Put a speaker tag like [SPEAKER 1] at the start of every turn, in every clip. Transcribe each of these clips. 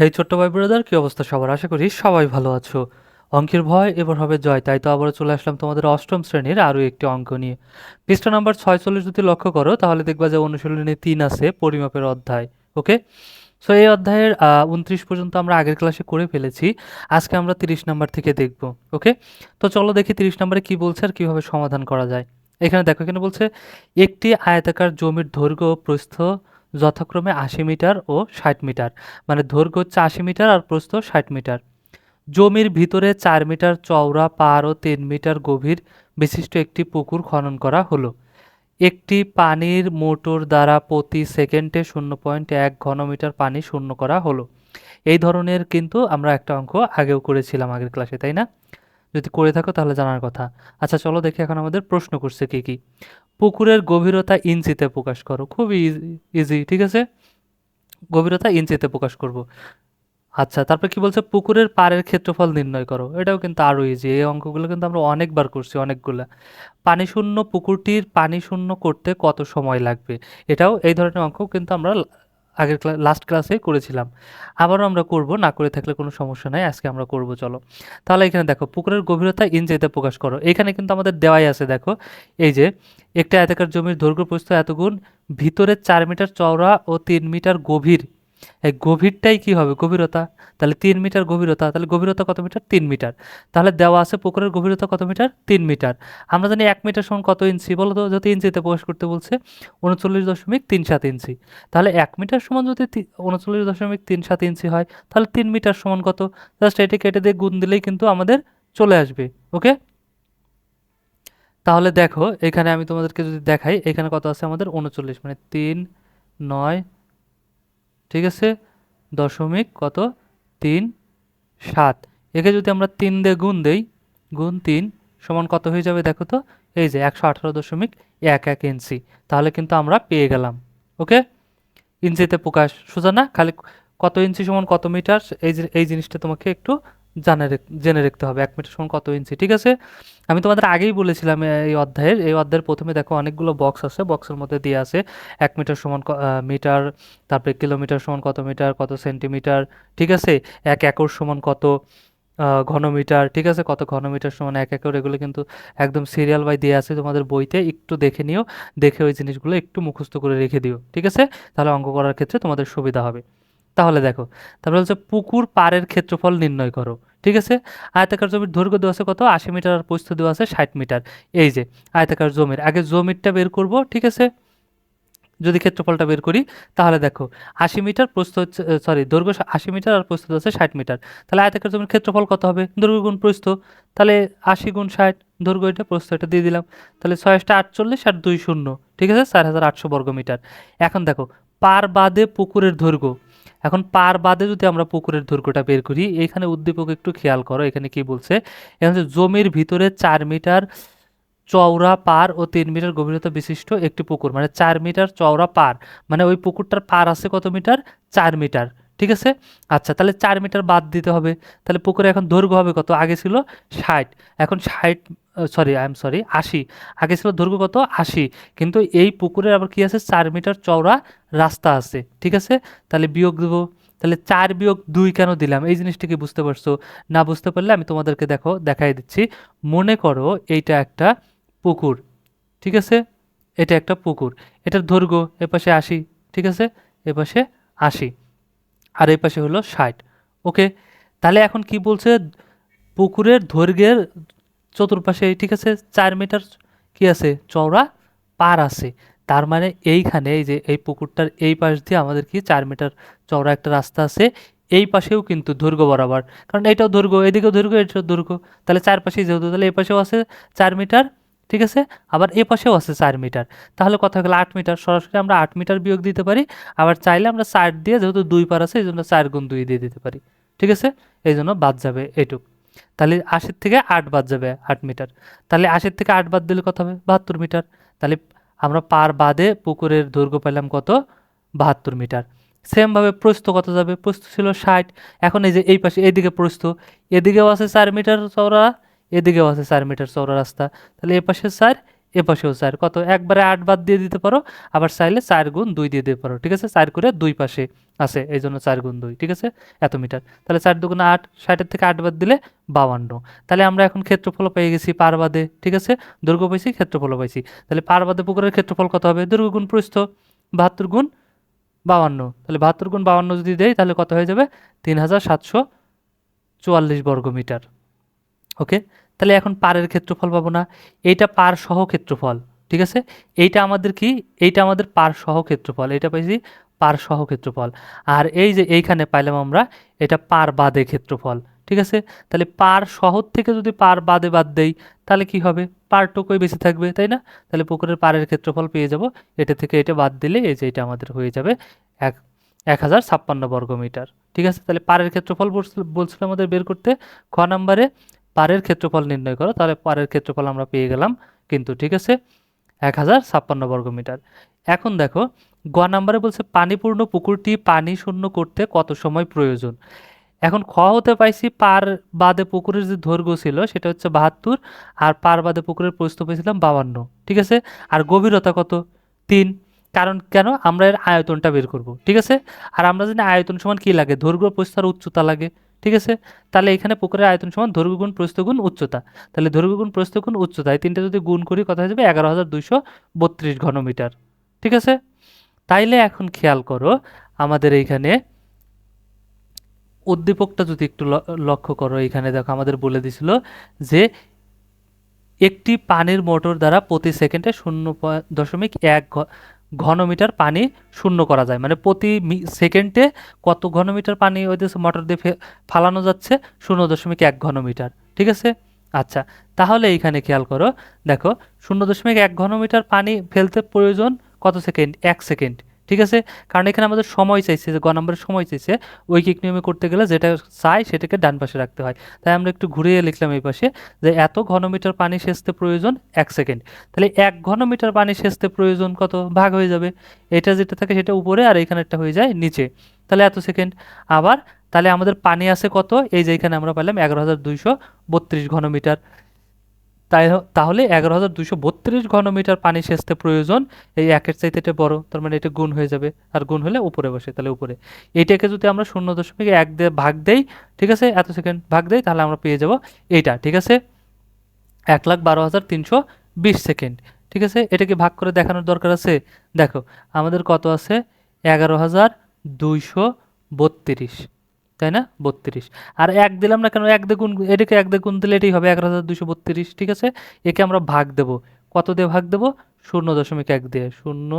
[SPEAKER 1] হেই ছোট্ট ভাই ব্রাদার কি অবস্থা সবার? আশা করি সবাই ভালো আছো। অঙ্কের ভয় এবার হবে জয়, তাই তো আবারও চলে আসলাম তোমাদের অষ্টম শ্রেণির আরও একটি অঙ্ক নিয়ে। পৃষ্ঠা নাম্বার ছয়চল্লিশ যদি লক্ষ্য করো, তাহলে দেখবা যে অনুশীলনী তিন আছে পরিমাপের অধ্যায় ওকে সো এই অধ্যায়ের উনত্রিশ পর্যন্ত আমরা আগের ক্লাসে করে ফেলেছি। আজকে আমরা তিরিশ নাম্বার থেকে দেখব ওকে তো চলো দেখি তিরিশ নাম্বারে কি বলছে আর কীভাবে সমাধান করা যায়। এখানে দেখো, এখানে বলছে, একটি আয়তাকার জমির দৈর্ঘ্য প্রস্থ যথাক্রমে আশি মিটার ও ষাট মিটার মানে দৈর্ঘ্য হচ্ছে আশি মিটার আর প্রস্থ ষাট মিটার। জমির ভিতরে চার মিটার চওড়া, পার ও তিন মিটার গভীর বিশিষ্ট একটি পুকুর খনন করা হলো। একটি পানির মোটর দ্বারা প্রতি সেকেন্ডে শূন্য পয়েন্ট এক ঘনমিটার পানি শূন্য করা হলো। এই ধরনের কিন্তু আমরা একটা অঙ্ক আগেও করেছিলাম আগের ক্লাসে, তাই না? যদি করে থাকো তাহলে জানার কথা। আচ্ছা চলো দেখি এখন আমাদের প্রশ্ন করছে কি কি। পুকুরের গভীরতা ইঞ্চিতে প্রকাশ করো। খুবই ইজি ঠিক আছে? গভীরতা ইঞ্চিতে প্রকাশ করব। আচ্ছা তারপর কি বলছে? পুকুরের পাড়ের ক্ষেত্রফল নির্ণয় করো। এটাও কিন্তু আরও ইজি এই অঙ্কগুলো কিন্তু আমরা অনেকবার করছি, অনেকগুলো। পানি শূন্য, পুকুরটির পানি শূন্য করতে কত সময় লাগবে? এটাও এই ধরনের অঙ্ক কিন্তু আমরা আগের ক্লাস লাস্ট ক্লাসে করেছিলাম। আবারও আমরা করব, না করে থাকলে কোনো সমস্যা নাই, আজকে আমরা করব, চলো। তাহলে এখানে দেখো, পুকুরের গভীরতা ইঞ্চিতে প্রকাশ করো। এখানে কিন্তু আমাদের দেওয়াই আছে, দেখো। এই যে, একটা আয়তাকার জমির দৈর্ঘ্য প্রস্থ এতগুণ, ভিতরে চার মিটার চওড়া ও তিন মিটার গভীর। এই গভীরটাই কি হবে? গভীরতা? তাহলে তিন মিটার গভীরতা। তাহলে গভীরতা কত মিটার? তিন মিটার। তাহলে দেওয়া আছে পুকুরের গভীরতা কত মিটার? তিন মিটার। আমরা জানি এক মিটার সমান কত ইঞ্চি? বলো তো, যদি ইঞ্চিতে প্রকাশ করতে বলছে, উনচল্লিশ দশমিক তিন সাত ইঞ্চি। তাহলে এক মিটার সমান যদি উনচল্লিশ দশমিক তিন সাত ইঞ্চি হয়, তাহলে তিন মিটার সমান কত? জাস্ট এটি কেটে দিয়ে গুণ দিলেই কিন্তু আমাদের চলে আসবে। ওকে? তাহলে দেখো, এখানে আমি তোমাদেরকে যদি দেখাই, এখানে কত আছে আমাদের? উনচল্লিশ। মানে তিন, নয় ঠিক আছে? দশমিক কত? তিন সাত। একে যদি আমরা তিন দিয়ে গুণ দেই, গুণ তিন সমান কত হয়ে যাবে দেখো তো? এই যে একশো আঠারো দশমিক এক এক ইঞ্চি। তাহলে কিন্তু আমরা পেয়ে গেলাম। ওকে? ইঞ্চিতে প্রকাশ। সোজা না, খালি কত ইঞ্চি সমান কত মিটার? এই এই জিনিসটা তোমাকে একটু জানে জেনে রাখতে হবে, এক মিটার সমান কত ইঞ্চি ঠিক আছে? আমি তোমাদের আগেই বলেছিলাম এই অধ্যায়ের এই অধ্যায়ের প্রথমে দেখো অনেকগুলো বক্স আছে বক্সের মধ্যে দিয়ে আছে এক মিটার সমান মিটার তারপরে কিলোমিটার সমান কত মিটার কত সেন্টিমিটার ঠিক আছে? এক একর সমান কত ঘনমিটার, ঠিক আছে? কত ঘনমিটার সমান এক একর, এগুলো কিন্তু একদম সিরিয়াল বাই দিয়ে আছে তোমাদের বইতে, একটু দেখে নিও, দেখে ওই জিনিসগুলো একটু মুখস্থ করে রেখে দিও, ঠিক আছে? তাহলে অঙ্ক করার ক্ষেত্রে তোমাদের সুবিধা হবে। তাহলে দেখো, তারপরে হচ্ছে পুকুর পাড়ের ক্ষেত্রফল নির্ণয় করো। ঠিক আছে? আয়তাকার জমির দৈর্ঘ্য দেওয়া আছে কত? আশি মিটার আর প্রস্থ দেওয়া আছে ষাট মিটার। এই যে, আয়তাকার জমির, আগে জমিরটা বের করব, ঠিক আছে? যদি ক্ষেত্রফলটা বের করি, তাহলে দেখো, আশি মিটার প্রস্থ হচ্ছে সরি দৈর্ঘ্য আশি মিটার আর প্রস্থ হচ্ছে ষাট মিটার। তাহলে আয়তাকার জমির ক্ষেত্রফল কত হবে? দৈর্ঘ্য গুণ প্রস্থ তাহলে আশি গুণ ষাট, দৈর্ঘ্য এটা প্রস্থ এটা দিয়ে দিলাম। তাহলে ছয়শটা আটচল্লিশ আর দুই শূন্য, ঠিক আছে? চার হাজার আটশো বর্গ মিটার এখন দেখো, পার বাদে পুকুরের দৈর্ঘ্য। এখন পার বাদে যদি আমরা পুকুরের দৈর্ঘ্যটা বের করি, এখানে উদ্দীপক একটু খেয়াল করো, এখানে কি বলছে? এখানে জমির ভিতরে চার মিটার চওড়া পার ও তিন মিটার গভীরতা বিশিষ্ট একটি পুকুর মানে চার মিটার চওড়া পার মানে ওই পুকুরটার পার আছে কত মিটার? চার মিটার, ঠিক আছে? আচ্ছা তাহলে চার মিটার বাদ দিতে হবে, তাহলে পুকুরে এখন দৈর্ঘ্য হবে কত? আগে ছিল ষাট, এখন ষাট সরি আই এম সরি আশি। আগে ছিল দৈর্ঘ্য কত? আশি। কিন্তু এই পুকুরের আবার কি আছে? চার মিটার চওড়া রাস্তা আছে। ঠিক আছে? তাহলে বিয়োগ দেবো। তাহলে চার বিয়োগ দুই কেন দিলাম? এই জিনিসটা কি বুঝতে পারছ? না বুঝতে পারলে আমি তোমাদেরকে দেখো, দেখাই দিচ্ছি। মনে করো এইটা একটা পুকুর। ঠিক আছে? এটা একটা পুকুর। এটার দৈর্ঘ্য এপাশে আশি। ঠিক আছে? এপাশে আশি। আর এই পাশে হলো ষাট। ওকে? তাহলে এখন কি বলছে? পুকুরের দৈর্ঘ্যের চতুর্পাশে, ঠিক আছে, চার মিটার কি আছে? চওড়া, পার আছে। তার মানে এইখানে এই যে, এই পুকুরটার এই পাশ দিয়ে আমাদের কি চার মিটার চওড়া একটা রাস্তা আছে, এই পাশেও কিন্তু দৈর্ঘ্য বরাবর। কারণ এটাও দৈর্ঘ্য এদিকেও দৈর্ঘ্য এটাও দৈর্ঘ্য তাহলে চার পাশেই যেহেতু, তাহলে এই পাশেও আছে চার মিটার, ঠিক আছে? আবার এ পাশেও আছে চার মিটার। তাহলে কথা গেলো আট মিটার, সরাসরি আমরা আট মিটার বিয়োগ দিতে পারি। আবার চাইলে আমরা চার দিয়ে যেহেতু দুই পার আছে, এই জন্য চার গুণ দুই দিয়ে দিতে পারি। ঠিক আছে? এই জন্য বাদ যাবে এইটুক তাহলে আশির থেকে আট বাদ যাবে আট মিটার। তাহলে আশির থেকে আট বাদ দিলে কত হবে? বাহাত্তর মিটার। তাহলে আমরা পার বাদে পুকুরের দৈর্ঘ্য পেলাম কত? বাহাত্তর মিটার। সেমভাবে প্রস্ত কত যাবে? প্রস্থ ছিল ষাট। এখন এই যে এই পাশে, এদিকে প্রস্থ। এদিকেও আছে চার মিটার চওড়া, এদিকেও আছে চার মিটার চওড়া রাস্তা। তাহলে এ পাশে চার এ পাশেও চার। কত? একবারে আট বাদ দিয়ে দিতে পারো, আবার চাইলে চার গুণ দুই দিয়ে দিতে পারো, ঠিক আছে? চার করে দুই পাশে আছে, এই জন্য চার গুণ দুই, ঠিক আছে? এত মিটার। তাহলে চার দুগুণ আট, ষাটের থেকে আট বাদ দিলে বাউান্ন তাহলে আমরা এখন ক্ষেত্রফল পেয়ে গেছি পার বাদে, ঠিক আছে? দৈর্ঘ্য পাইছি ক্ষেত্রফল পাইছি। তাহলে পার বাদে পুকুরের ক্ষেত্রফল কত হবে? দৈর্ঘ্য গুণ প্রস্থ, বাহাত্তর গুণ বাউান্ন তাহলে বাহাত্তর গুণ বাউান্ন যদি দেয় তাহলে কত হয়ে যাবে? তিন হাজার সাতশো চুয়াল্লিশ বর্গ মিটার ওকে? তাহলে এখন পারের ক্ষেত্রফল পাবো না। এইটা পার সহ ক্ষেত্রফল, ঠিক আছে? এইটা আমাদের কি? এইটা আমাদের পার সহ ক্ষেত্রফল এটা পাইছি পার সহ ক্ষেত্রফল। আর এই যে এইখানে পাইলাম আমরা, এটা পার বাদে ক্ষেত্রফল, ঠিক আছে? তাহলে পার শহর থেকে যদি পার বাদে বাদ দেই, তাহলে কি হবে? পারটুকুই বেশি থাকবে, তাই না? তাহলে পুকুরের পাড়ের ক্ষেত্রফল পেয়ে যাব। এটা থেকে এটা বাদ দিলে এই যে এটা আমাদের হয়ে যাবে এক এক হাজার ছাপ্পান্ন বর্গমিটার, ঠিক আছে? তাহলে পাড়ের ক্ষেত্রফল বলছিল আমাদের বের করতে। খ নাম্বারে পাড়ের ক্ষেত্রফল নির্ণয় করো, তাহলে পারের ক্ষেত্রফল আমরা পেয়ে গেলাম কিন্তু, ঠিক আছে? এক হাজার ছাপ্পান্ন বর্গ মিটার। এখন দেখো, গ নাম্বারে বলছে পানিপূর্ণ পুকুরটি পানি শূন্য করতে কত সময় প্রয়োজন? এখন খ হতে পাইছি পার বাদে পুকুরের যে দৈর্ঘ্য ছিল সেটা হচ্ছে বাহাত্তর, আর পার বাদে পুকুরের প্রস্থ পেয়েছিলাম বাবান্ন ঠিক আছে? আর গভীরতা কত? তিন। কারণ কেন? আমরা এর আয়তনটা বের করব, ঠিক আছে? আর আমরা জানি আয়তন সমান কি লাগে? দৈর্ঘ্য, প্রস্থ আর উচ্চতা লাগে। ঠিক আছে? তাহলে এখানে পুকুরের আয়তন সমান দৈর্ঘ্য গুণ, প্রস্থ গুণ, উচ্চতা। তাহলে দৈর্ঘ্য গুণ, প্রস্থ গুণ, উচ্চতা। এই তিনটা যদি গুণ করি কত হয়ে যাবে এগারো হাজার দুইশো বত্রিশ ঘনমিটার। ঠিক আছে? তাইলে এখন খেয়াল করো, আমাদের এইখানে উদ্দীপকটা যদি একটু লক্ষ্য করো, এখানে দেখো আমাদের বলে দিছিল যে একটি পানির মোটর দ্বারা প্রতি সেকেন্ডে শূন্য দশমিক এক ঘনমিটার পানি শূন্য করা যায়। মানে প্রতি সেকেন্ডে কত ঘনমিটার পানি ওই দেশে মোটর দিয়ে ফালানো যাচ্ছে? শূন্য দশমিক এক ঘনমিটার। ঠিক আছে? আচ্ছা তাহলে এইখানে খেয়াল করো। দেখো, শূন্য দশমিক এক ঘনমিটার পানি ফেলতে প্রয়োজন কত সেকেন্ড? এক সেকেন্ড। ঠিক আছে? কারণ এখানে আমাদের সময় চাইছে, যে গ নম্বরের সময় চাইছে ঐকিক নিয়মে করতে গেলে যেটা চাই সেটাকে ডান পাশে রাখতে হয়। তাই আমরা একটু ঘুরিয়ে লিখলাম এই পাশে, যে এত ঘনমিটার পানি সেচতে প্রয়োজন এক সেকেন্ড। তাহলে এক ঘনমিটার পানি সেচতে প্রয়োজন কত? ভাগ হয়ে যাবে। এটা যেটা থাকে সেটা উপরে আর এখানেরটা হয়ে যায় নিচে। তাহলে এত সেকেন্ড। আবার তাহলে আমাদের পানি আছে কত? এই যে এখানে আমরা পেলাম এগারো হাজার দুইশো বত্রিশ ঘনমিটার। তাই তাহলে এগারো হাজার দুশো বত্রিশ ঘনমিটার পানি সেচতে প্রয়োজন। এই একের চাইতে এটা বড়, তার মানে এটা গুণ হয়ে যাবে। আর গুণ হলে উপরে বসে, তাহলে উপরে। এইটাকে যদি আমরা শূন্য দশমিক এক দিয়ে ভাগ দেই, ঠিক আছে? এত সেকেন্ড ভাগ দেই, তাহলে আমরা পেয়ে যাব এইটা, ঠিক আছে? এক লাখ বারো হাজার তিনশো বিশ সেকেন্ড, ঠিক আছে? এটাকে ভাগ করে দেখানোর দরকার আছে? দেখো, আমাদের কত আছে? এগারো হাজার দুইশো বত্রিশ। তাই না? বত্রিশ। আর এক দিলাম না কেন? এক দ্বিগুণ, এটাকে এক দ্বিগুণ দিলে এটাই হবে এগারো হাজার দুইশো বত্রিশ, ঠিক আছে? একে আমরা ভাগ দেব। কত দিয়ে ভাগ দেব? শূন্য দশমিক এক দিয়ে। শূন্য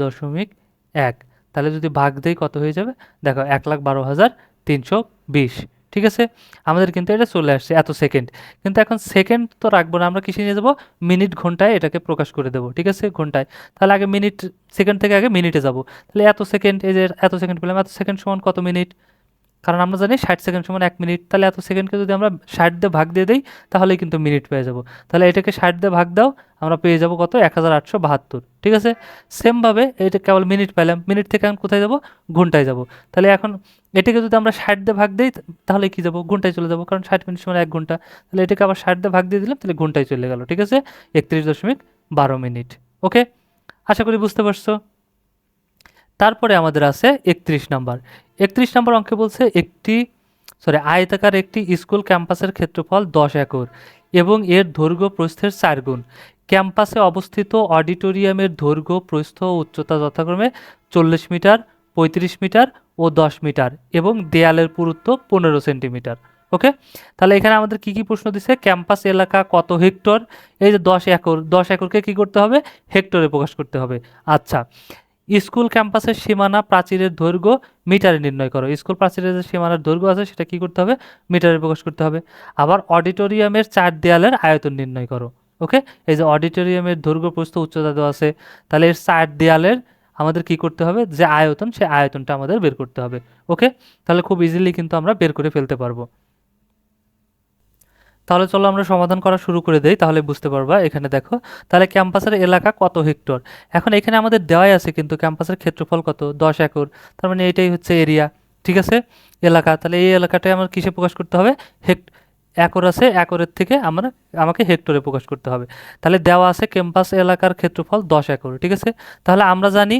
[SPEAKER 1] দশমিক এক। তাহলে যদি ভাগ দেই কত হয়ে যাবে? দেখো, এক লাখ বারো হাজার তিনশো বিশ, ঠিক আছে? আমাদের কিন্তু এটা চলে আসছে এত সেকেন্ড। কিন্তু এখন সেকেন্ড তো রাখব না, আমরা কিসে নিয়ে যাব? মিনিট ঘন্টায় এটাকে প্রকাশ করে দেবো, ঠিক আছে? ঘন্টায়। তাহলে আগে মিনিট, সেকেন্ড থেকে আগে মিনিটে যাব। তাহলে এত সেকেন্ড, এই যে এত সেকেন্ড পেলাম, এত সেকেন্ড সমান কত মিনিট? কারণ আমরা জানি ষাট সেকেন্ড সমান এক মিনিট, তাহলে এত সেকেন্ডকে যদি আমরা ষাট দিয়ে ভাগ দিয়ে দিই, তাহলেই কিন্তু মিনিট পেয়ে যাব। তাহলে এটাকে ষাট দিয়ে ভাগ দাও, আমরা পেয়ে যাব কত? এক হাজার আটশো বাহাত্তর। ঠিক আছে? সেমভাবে এটা কেবল মিনিট পেলাম, মিনিট থেকে আমি কোথায় যাব? ঘন্টায় যাব। তাহলে এখন এটাকে যদি আমরা ষাট দিয়ে ভাগ দিই, তাহলে কি যাব? ঘন্টায় চলে যাব, কারণ ষাট মিনিট সমান এক ঘণ্টা। তাহলে এটাকে আবার ষাট দিয়ে ভাগ দিয়ে দিলাম, তাহলে ঘন্টায় চলে গেল। ঠিক আছে? একত্রিশ দশমিক বারো মিনিট। ওকে? আশা করি বুঝতে পারছ। তারপরে আমাদের আছে একত্রিশ নাম্বার। একত্রিশ নাম্বার অঙ্কে বলছে একটি সরি আয়তাকার একটি স্কুল ক্যাম্পাসের ক্ষেত্রফল দশ একর এবং এর দৈর্ঘ্য প্রস্থের চার গুণ। ক্যাম্পাসে অবস্থিত অডিটোরিয়ামের দৈর্ঘ্য, প্রস্থ ও উচ্চতা যথাক্রমে চল্লিশ মিটার, পঁয়ত্রিশ মিটার ও দশ মিটার এবং দেয়ালের পুরুত্ব পনেরো সেন্টিমিটার। ওকে? তাহলে এখানে আমাদের কি কি প্রশ্ন দিছে? ক্যাম্পাস এলাকা কত হেক্টর? এই যে দশ একর, দশ একরকে কি করতে হবে? হেক্টরে প্রকাশ করতে হবে। আচ্ছা স্কুল ক্যাম্পাসের সীমানা প্রাচীরের দৈর্ঘ্য মিটারে নির্ণয় করো। স্কুল প্রাচীরের যে সীমানার দৈর্ঘ্য আছে, সেটা কি করতে হবে? মিটারে প্রকাশ করতে হবে। আবার অডিটোরিয়ামের চার দেয়ালের আয়তন নির্ণয় করো, ওকে? এই যে অডিটোরিয়ামের দৈর্ঘ্য প্রস্থ উচ্চতা দেওয়া আছে, তাহলে এর চার দেয়ালের আমাদের কি করতে হবে? যে আয়তন, সেই আয়তনটা আমাদের বের করতে হবে, ওকে? তাহলে খুব ইজিলি কিন্তু আমরা বের করে ফেলতে পারব। তাহলে চলো আমরা সমাধান করা শুরু করে দেই, তাহলে বুঝতে পারবা। এখানে দেখো, তাহলে ক্যাম্পাসের এলাকা কত হেক্টর? এখন এখানে আমাদের দেওয়াই আছে, কিন্তু ক্যাম্পাসের ক্ষেত্রফল কত? দশ একর। তার মানে এটাই হচ্ছে এরিয়া ঠিক আছে? এলাকা, তাহলে এই এলাকাটাই আমার কিসে প্রকাশ করতে হবে? হেক্ট একর আছে, একরের থেকে আমরা, আমাকে হেক্টরে প্রকাশ করতে হবে। তাহলে দেওয়া আছে ক্যাম্পাস এলাকার ক্ষেত্রফল দশ একর, ঠিক আছে? তাহলে আমরা জানি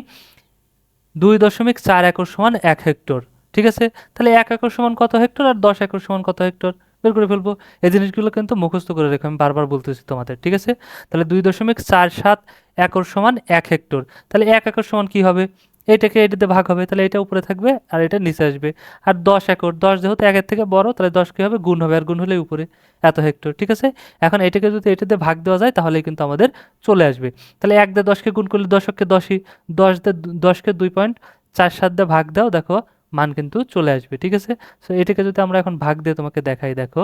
[SPEAKER 1] দুই দশমিক চার একর সমান এক হেক্টর, ঠিক আছে? তাহলে এক একর সমান কত হেক্টর আর দশ একর সমান কত হেক্টর? বের করে ফেলব। এই জিনিসগুলো কিন্তু মুখস্থ করে রেখো, আমি বারবার বলতেছি তোমাদের, ঠিক আছে? তাহলে দুই দশমিক চার সাত একর সমান এক হেক্টর। তাহলে এক একর সমান কি হবে? এইটাকে এটাতে ভাগ হবে, তাহলে এটা উপরে থাকবে আর এটা নিচে আসবে। আর দশ একর, দশ যেহেতু একের থেকে বড়, তাহলে দশ কী হবে? গুণ হবে, আর গুণ হলে উপরে, এত হেক্টর, ঠিক আছে? এখন এটাকে যদি এটাতে ভাগ দেওয়া যায় তাহলে কিন্তু আমাদের চলে আসবে। তাহলে এক দিয়ে দশকে গুণ করলে দশককে দশই, দশ দিয়ে দশকে দুই পয়েন্ট চার সাত দিয়ে ভাগ দাও, দেখো মান কিন্তু চলে আসবে, ঠিক আছে? সো এটাকে যদি আমরা এখন ভাগ দিয়ে তোমাকে দেখাই, দেখো,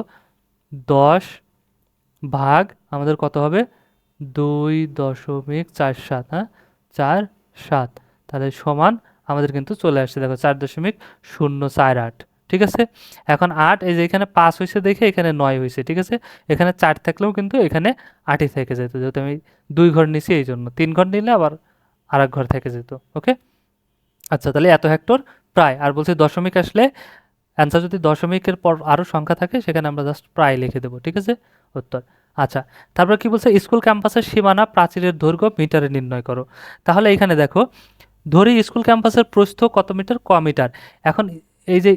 [SPEAKER 1] দশ ভাগ আমাদের কত হবে? দুই দশমিক চার সাত হ্যাঁ? চার সাত। তাহলে সমান আমাদের কিন্তু চলে আসছে, দেখো, চার দশমিক শূন্য চার আট, ঠিক আছে? এখন আট, এই যে এখানে পাঁচ হয়েছে দেখে এখানে নয় হয়েছে, ঠিক আছে? এখানে চার থাকলেও কিন্তু এখানে আটই থেকে যেত, যেহেতু আমি দুই ঘর নিছি এই জন্য তিন ঘর নিলে আবার আর ঘর থেকে যেত ওকে আচ্ছা তাহলে এত হেক্টর প্রায়, আর বলছি দশমিক আসলে অ্যান্সার যদি দশমিকের পর আরও সংখ্যা থাকে, সেখানে আমরা জাস্ট প্রায় লিখে দেবো, ঠিক আছে? উত্তর। আচ্ছা তারপর কি বলছে? স্কুল ক্যাম্পাসের সীমানা প্রাচীরের দৈর্ঘ্য মিটারে নির্ণয় করো। তাহলে এখানে দেখো, ধরি স্কুল ক্যাম্পাসের প্রস্থ কত মিটার? ক মিটার। এখন এই যে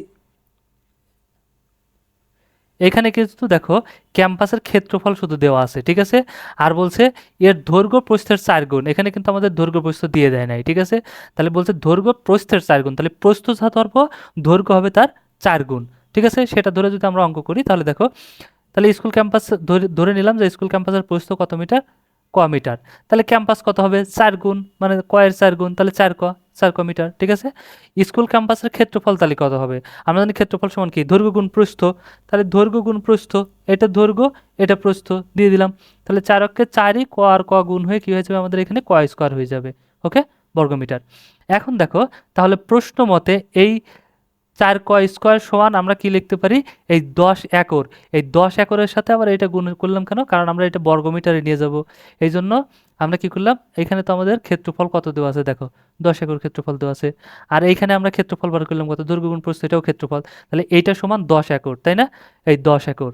[SPEAKER 1] এখানে কিন্তু দেখো, ক্যাম্পাসের ক্ষেত্রফল শুধু দেওয়া আছে, ঠিক আছে? আর বলছে, এর দৈর্ঘ্য প্রস্থের চার গুণ। এখানে কিন্তু আমাদের দৈর্ঘ্য প্রস্থ দিয়ে দেয় নাই, ঠিক আছে? তাহলে বলছে দৈর্ঘ্য প্রস্থের চার গুণ। তাহলে প্রস্থ ধরবো দৈর্ঘ্য হবে তার চার গুণ, ঠিক আছে? সেটা ধরে যদি আমরা অঙ্ক করি, তাহলে দেখো, তাহলে স্কুল ক্যাম্পাস ধরে নিলাম যে স্কুল ক্যাম্পাসের প্রস্থ কত মিটার? ক মিটার। তাহলে ক্যাম্পাস কত হবে? চার গুণ মানে কয়ের চার গুণ, তাহলে চার ক চার ক মিটার, ঠিক আছে? স্কুল ক্যাম্পাসের ক্ষেত্রফল তাহলে কত হবে? আমরা জানি ক্ষেত্রফল সমান কি? দৈর্ঘ্য গুণ প্রস্থ তাহলে দৈর্ঘ্য গুণ প্রস্থ এটা দৈর্ঘ্য, এটা প্রস্থ দিয়ে দিলাম। তাহলে চার অক্ষে চারই ক আর ক গুণ হয়ে কী হয়ে যাবে? আমাদের এখানে ক স্কোয়ার হয়ে যাবে, ওকে? বর্গমিটার। এখন দেখো, তাহলে প্রশ্ন মতে এই চার ক স্কোয়ার সমান আমরা কি লিখতে পারি? এই দশ একর। এই দশ একরের সাথে আবার এটা গুণ করলাম কেন? কারণ আমরা এটা বর্গমিটারে নিয়ে যাব। এই জন্য আমরা কি করলাম? এখানে তো আমাদের ক্ষেত্রফল কত দেওয়া আছে দেখো? দশ একর ক্ষেত্রফল দেওয়া আছে। আর এইখানে আমরা ক্ষেত্রফল বার করলাম কত? দৈর্ঘ্য গুণ প্রস্থ, এটাও ক্ষেত্রফল। তাহলে এইটা সমান দশ একর, তাই না? এই দশ একর।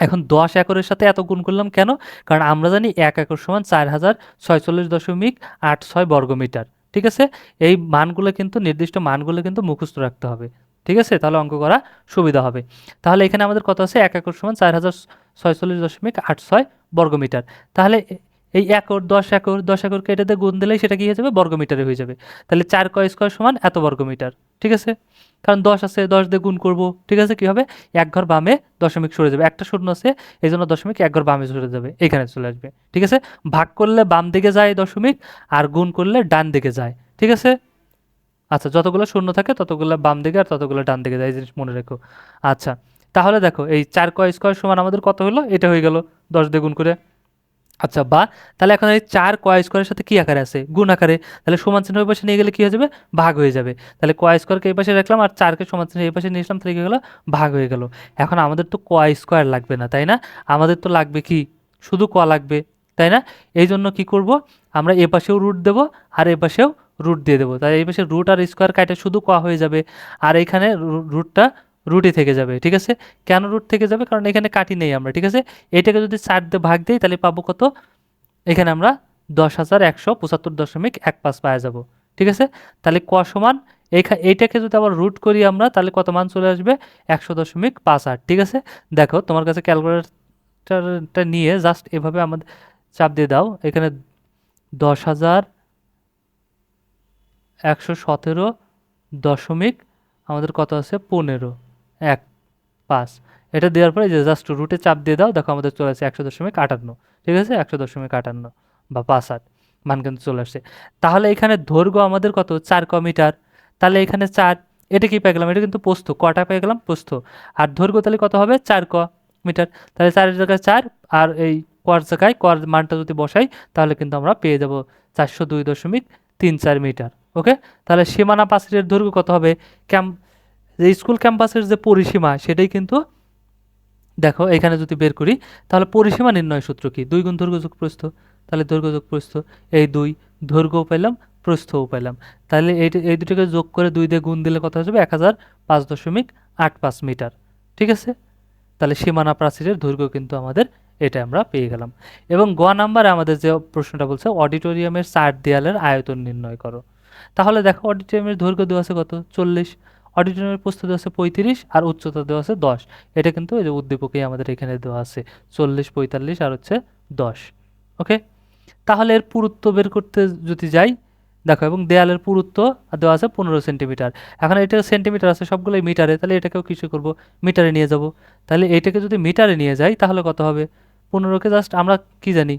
[SPEAKER 1] এখন দশ একরের সাথে এত গুণ করলাম কেন? কারণ আমরা জানি এক একর সমান চার হাজার ছয়চল্লিশ দশমিক আট ছয় বর্গমিটার। ঠিক আছে? এই মানগুলো কিন্তু, নির্দিষ্ট মানগুলো কিন্তু মুখস্থ রাখতে হবে। ঠিক আছে? তাহলে অঙ্ক করা সুবিধা হবে। তাহলে এখানে আমাদের কত আছে? এক একর সমান চার হাজার ছয়চল্লিশ দশমিক আট ছয় বর্গমিটার। তাহলে এই একর দশ একর দশ একরকে এটাতে গুণ দিলেই সেটা কি হয়ে যাবে? বর্গমিটারে হয়ে যাবে। তাহলে চার কয় স্কোয়ার সমান এত বর্গমিটার, ঠিক আছে? কারণ দশ আছে, দশ দিয়ে গুণ করব, ঠিক আছে? কি হবে? এক ঘর বামে দশমিক সরে যাবে। একটা শূন্য আছে এই জন্য দশমিক এক ঘর বামে সরে যাবে। এখানে চলে আসবে, ঠিক আছে? ভাগ করলে বাম দিকে যায় দশমিক আর গুণ করলে ডান দিকে যায়, ঠিক আছে? আচ্ছা যতগুলো শূন্য থাকে ততগুলো বাম দিকে আর ততগুলো ডান দিকে যায়, এই জিনিস মনে রেখো। আচ্ছা তাহলে দেখো, এই চার কয় স্কোয়ার সমান আমাদের কত হলো? এটা হয়ে গেল দশ দিয়ে গুণ করে। আচ্ছা বা তাহলে এখন এই চার কয় স্কোয়ারের সাথে কী আকারে আছে? গুণ আকারে। তাহলে সমান চিহ্ন ওই পাশে নিয়ে গেলে কী হয়ে যাবে? ভাগ হয়ে যাবে। তাহলে কয় স্কোয়ারকে এই পাশে রাখলাম আর চারকে সমান চিহ্ন এই পাশে নিয়ে আসলাম তাহলে কি হলো ভাগ হয়ে গেল। এখন আমাদের তো কয় স্কোয়ার লাগবে না, তাই না? আমাদের তো লাগবে কি? শুধু ক লাগবে, তাই না? এই জন্য কী করব? আমরা এ পাশেও রুট দেবো আর এ পাশেও রুট দিয়ে দেবো। তাই এই পাশে রুট আর স্কোয়ার কাটে শুধু ক হয়ে যাবে। আর এইখানে রুটটা রুটই থেকে যাবে, ঠিক আছে? কেন রুট থেকে যাবে? কারণ এখানে কাটি নেই আমরা, ঠিক আছে? এটাকে যদি চার ভাগ দিই, তাহলে পাবো কত? এখানে আমরা দশ হাজার একশো পঁচাত্তর দশমিক এক পাঁচ পাওয়া যাব, ঠিক আছে? তাহলে ক সমান? এইটাকে যদি আবার রুট করি আমরা, তাহলে কত মান চলে আসবে? একশো দশমিক পাঁচ আট, ঠিক আছে? দেখো, তোমার কাছে ক্যালকুলেটারটা নিয়ে জাস্ট এভাবে আমাদের চাপ দিয়ে দাও। এখানে দশ হাজার একশো সতেরো দশমিক আমাদের কত আছে? পনেরো। এক, পাঁচ। এটা দেওয়ার পরে যে জাস্ট রুটে চাপ দিয়ে দাও, দেখো আমাদের চলে আসে একশো দশমিক আটান্ন। ঠিক আছে? একশো দশমিক আটান্ন বা পাঁচ আট। মান কিন্তু চলে আসছে। তাহলে এখানে দৈর্ঘ্য আমাদের কত? চার ক মিটার তাহলে এখানে চার, এটা কি পেয়ে গেলাম? এটা কিন্তু পোস্ত কটা পেয়ে গেলাম? পোস্ত আর দৈর্ঘ্য তাহলে কত হবে? চার ক মিটার তাহলে চারের জায়গায় চার আর এই কর জায়গায় কর মানটা যদি বসাই, তাহলে কিন্তু আমরা পেয়ে যাব চারশো দুই দশমিক তিন চার মিটার। ওকে? তাহলে সীমানা পাশের দৈর্ঘ্য কত হবে? ক্যাম্প যে স্কুল ক্যাম্পাসের যে পরিসীমা, সেটাই কিন্তু দেখো, এখানে যদি বের করি, তাহলে পরিসীমা নির্ণয় সূত্র কি? দুই গুণ দৈর্ঘ্য যোগ প্রস্থ। তাহলে দৈর্ঘ্য যোগ প্রস্থ, এই দুই দৈর্ঘ্যও পেলাম, প্রস্থও পেলাম। তাহলে এই এই দুটোকে যোগ করে দুই দিয়ে গুণ দিলে কত যাবে? এক হাজার পাঁচ দশমিক আট পাঁচ মিটার। ঠিক আছে? তাহলে সীমানা প্রাচীরের দৈর্ঘ্য কিন্তু আমাদের এটা আমরা পেয়ে গেলাম। এবং গ নাম্বারে আমাদের যে প্রশ্নটা বলছে, অডিটোরিয়ামের চার দেয়ালের আয়তন নির্ণয় করো। তাহলে দেখো, অডিটোরিয়ামের দৈর্ঘ্য দেওয়া আছে কত? চল্লিশ। অডিটোরিয়ামের প্রস্থ দেওয়া আছে পঁয়ত্রিশ আর উচ্চতা দেওয়া আছে দশ। এটা কিন্তু এই যে উদ্দীপকেই আমাদের এখানে দেওয়া আছে। চল্লিশ, পঁয়তাল্লিশ আর হচ্ছে দশ। ওকে তাহলে এর পুরুত্ব বের করতে যদি যাই, দেখো এবং দেয়ালের পুরুত্ব দেওয়া আছে পনেরো সেন্টিমিটার। এখন এটা সেন্টিমিটার আছে সবগুলোই মিটারে, তাহলে এটাকেও কিছু করব? মিটারে নিয়ে যাব। তাহলে এটাকে যদি মিটারে নিয়ে যাই, তাহলে কত হবে? পনেরোকে জাস্ট আমরা কি জানি?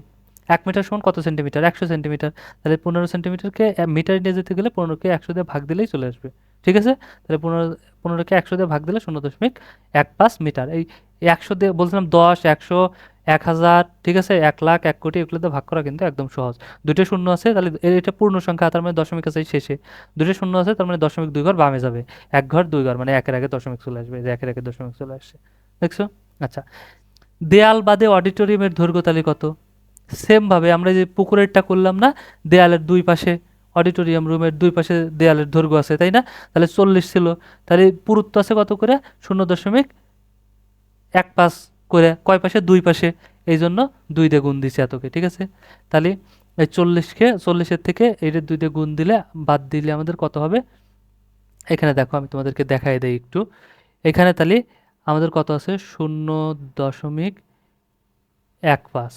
[SPEAKER 1] এক মিটার সমান কত সেন্টিমিটার? একশো সেন্টিমিটার। তাহলে পনেরো সেন্টিমিটারকে মিটারে নিয়ে যেতে গেলে পনেরোকে একশো দিয়ে ভাগ দিলেই চলে আসবে। ঠিক আছে? তাহলে পনেরো, পনেরোকে একশো দিয়ে ভাগ দিলে শূন্য দশমিক এক পাঁচ মিটার। এই একশো দিয়ে বলছিলাম দশ, একশো, এক হাজার, ঠিক আছে? এক লাখ, এক কোটি এগুলোতে ভাগ করা কিন্তু একদম সহজ। দুটো শূন্য আছে, তাহলে এটা পূর্ণ সংখ্যা, তার মানে দশমিক আছে শেষে। দুটো শূন্য আছে, তার মানে দশমিক দুই ঘর বামে যাবে। এক ঘর, দুই ঘর মানে একের আগে দশমিক চলে আসবে যে একের আগে দশমিক চলে আসছে। দেখছ? আচ্ছা। দেয়াল বাদে অডিটোরিয়ামের দৈর্ঘ্য তাহলে কত? সেমভাবে আমরা যে পুকুরেরটা করলাম না, দেয়ালের দুই পাশে অডিটোরিয়াম রুমের দুই পাশে দেয়ালের দৈর্ঘ্য আছে, তাই না? তাহলে চল্লিশ ছিল। তাহলে পুরুত্ব আছে কত করে? শূন্য দশমিক এক পাশ করে। কয় পাশে? দুই পাশে। এই জন্য দুই দিয়ে গুণ দিছে এতকে, ঠিক আছে? তাহলে এই চল্লিশকে, চল্লিশের থেকে এইটা দুই দিয়ে গুণ দিলে, বাদ দিলে আমাদের কত হবে? এখানে দেখো, আমি তোমাদেরকে দেখাই দেই একটু। এখানে তাহলে আমাদের কত আছে? শূন্য দশমিক এক পাঁচ।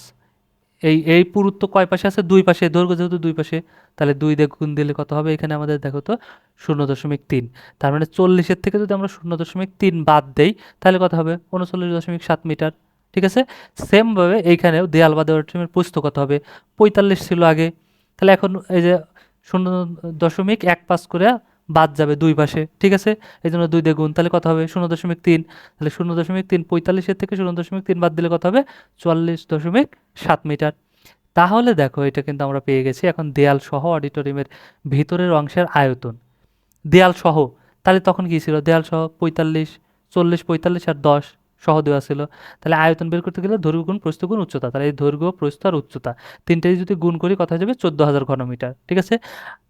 [SPEAKER 1] এই এই পুরুত্ব কয় পাশে আছে? দুই পাশে। দৈর্ঘ্য যেহেতু দুই পাশে, তাহলে দুই দিয়ে গুণ দিলে কত হবে? এখানে আমাদের দেখো তো, শূন্য দশমিক তিন। তার মানে চল্লিশের থেকে যদি আমরা শূন্য দশমিক তিন বাদ দেই, তাহলে কত হবে? উনচল্লিশ দশমিক সাত মিটার। ঠিক আছে? সেমভাবে এইখানেও দেয়াল বা দেওয়ার প্রস্থ কত হবে? পঁয়তাল্লিশ ছিল আগে। তাহলে এখন এই যে শূন্য দশমিক এক পাস করে বাদ যাবে দুই পাশে, ঠিক আছে? এই জন্য দুই দিয়ে গুণ, তাহলে কত হবে? শূন্য দশমিক তিন। তাহলে শূন্য দশমিক তিন পঁয়তাল্লিশের থেকে শূন্য দশমিক তিন বাদ দিলে কত হবে? চুয়াল্লিশ দশমিক সাত মিটার। তাহলে দেখো, এটা কিন্তু আমরা পেয়ে গেছি এখন দেয়াল সহ অডিটোরিয়ামের ভিতরের অংশের আয়তন। দেয়াল সহ, তাহলে তখন কী ছিল? দেয়াল সহ পঁয়তাল্লিশ, চল্লিশ, পঁয়তাল্লিশ আর দশ। সহ দেওয়া ছিল তাহলে আয়তন বের করতে গেলে দৈর্ঘ্য গুণ প্রস্থ গুণ উচ্চতা। তাহলে এই দৈর্ঘ্য, প্রস্থ আর উচ্চতা তিনটেই যদি গুণ করি, কথা যাবে চোদ্দ হাজার ঘনমিটার, ঠিক আছে?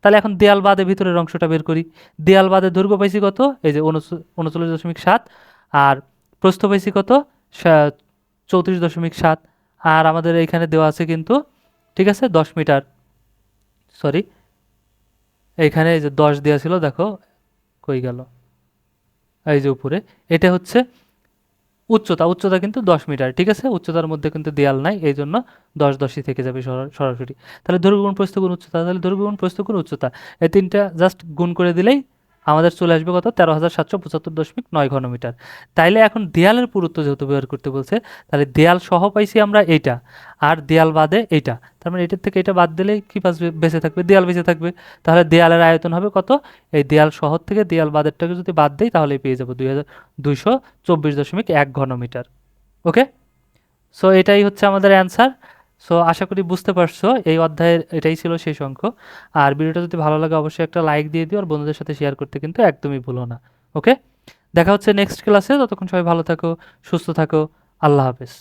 [SPEAKER 1] তাহলে এখন দেয়াল বাদে ভিতরের অংশটা বের করি। দেয়াল বাদে দৈর্ঘ্য পাইছি কত? এই যে উনচল্লিশ দশমিক সাত আর প্রস্থ পাইছি কত? চৌত্রিশ দশমিক সাত আর আমাদের এইখানে দেওয়া আছে কিন্তু, ঠিক আছে? দশ মিটার। সরি, এইখানে এই যে দশ দেওয়া ছিল, দেখো, কই গেল? এই যে উপরে, এটা হচ্ছে উচ্চতা উচ্চতা কিন্তু দশ মিটার, ঠিক আছে? উচ্চতার মধ্যে কিন্তু দেয়াল নাই এই জন্য দশ দশই থেকে যাবে সরাসরি। তাহলে দৈর্ঘ্য গুণ উচ্চতা, তাহলে দৈর্ঘ্য গুণ উচ্চতা। এই তিনটা জাস্ট গুণ করে দিলেই আমাদের চলে আসবে কত? তেরো হাজার সাতশো পঁচাত্তর দশমিক নয় ঘনমিটার। তাইলে এখন দেয়ালের পুরুত্ব যেহেতু ব্যবহার করতে বলছে, তাহলে দেয়াল সহ পাইছি আমরা এইটা, আর দেয়াল বাদে এইটা। তার মানে এটার থেকে এটা বাদ দিলেই কী বাঁচবে বেঁচে থাকবে? দেয়াল বেঁচে থাকবে। তাহলে দেয়ালের আয়তন হবে কত? এই দেয়াল শহর থেকে দেয়াল বাদেরটাকে যদি বাদ দেই তাহলে পেয়ে যাব দুই হাজার দুইশো চব্বিশ দশমিক এক ঘনমিটার। ওকে? সো এটাই হচ্ছে আমাদের অ্যান্সার সো আশা করি বুঝতে পারছ, এই অধ্যায়ের এটাই ছিল শেষ অঙ্ক। আর ভিডিওটা যদি ভালো লাগে, অবশ্যই একটা লাইক দিয়ে দিও, আর বন্ধুদের সাথে শেয়ার করতে কিন্তু একদমই ভুলো না ওকে দেখা হচ্ছে নেক্সট ক্লাসে ততক্ষণ সবাই ভালো থাকো, সুস্থ থাকো, আল্লাহ হাফেজ।